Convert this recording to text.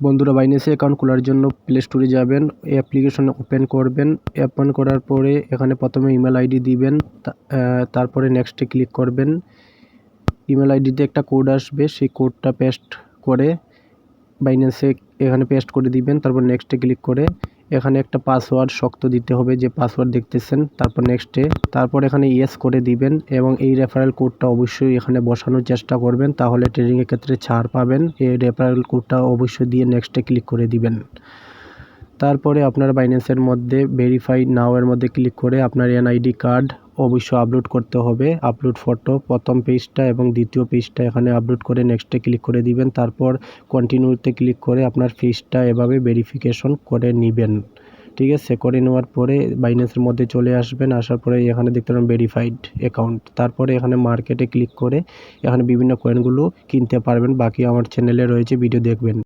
বন্ধুরা বাইন্যান্সে অ্যাকাউন্ট খোলার জন্য প্লে স্টোরে যাবেন অ্যাপ্লিকেশন ওপেন করবেন ওপেন করার পরে এখানে প্রথমে ইমেল আইডি দিবেন তারপরে নেক্সটে ক্লিক করবেন। ইমেল আইডিতে একটা কোড আসবে, সেই কোডটা পেস্ট করে বাইনেসে এখানে পেস্ট করে দিবেন, তারপর নেক্সটে ক্লিক করে এখানে একটা পাসওয়ার্ড শক্ত দিতে হবে, যে পাসওয়ার্ড দেখতেছেন, তারপর নেক্সটে তারপর এখানে ইয়েস করে দিবেন এবং এই রেফারেল কোডটা অবশ্যই এখানে বসানোর চেষ্টা করবেন, তাহলে ট্রেডিংয়ের ক্ষেত্রে ছাড় পাবেন, এই রেফারেল কোডটা অবশ্যই দিয়ে নেক্সটে ক্লিক করে দিবেন। তারপরে আপনার বাইন্যান্সের মধ্যে ভেরিফাই নাওয়ের মধ্যে ক্লিক করে আপনার এনআইডি কার্ড অবশ্যই আপলোড করতে হবে। আপলোড ফটো প্রথম পেজটা এবং দ্বিতীয় পেজটা এখানে আপলোড করে নেক্সটে ক্লিক করে দিবেন। তারপর কন্টিনিউতে ক্লিক করে আপনার পেজটা এভাবে ভেরিফিকেশন করে নেবেন। ঠিক আছে? করে নেওয়ার পরে বাইন্যান্সের মধ্যে চলে আসবেন। আসার পরে এখানে দেখতে পাবেন ভেরিফাইড অ্যাকাউন্ট তারপরে এখানে মার্কেটে ক্লিক করে এখানে বিভিন্ন কয়েনগুলো কিনতে পারবেন। বাকি আমার চ্যানেলে রয়েছে ভিডিও দেখবেন।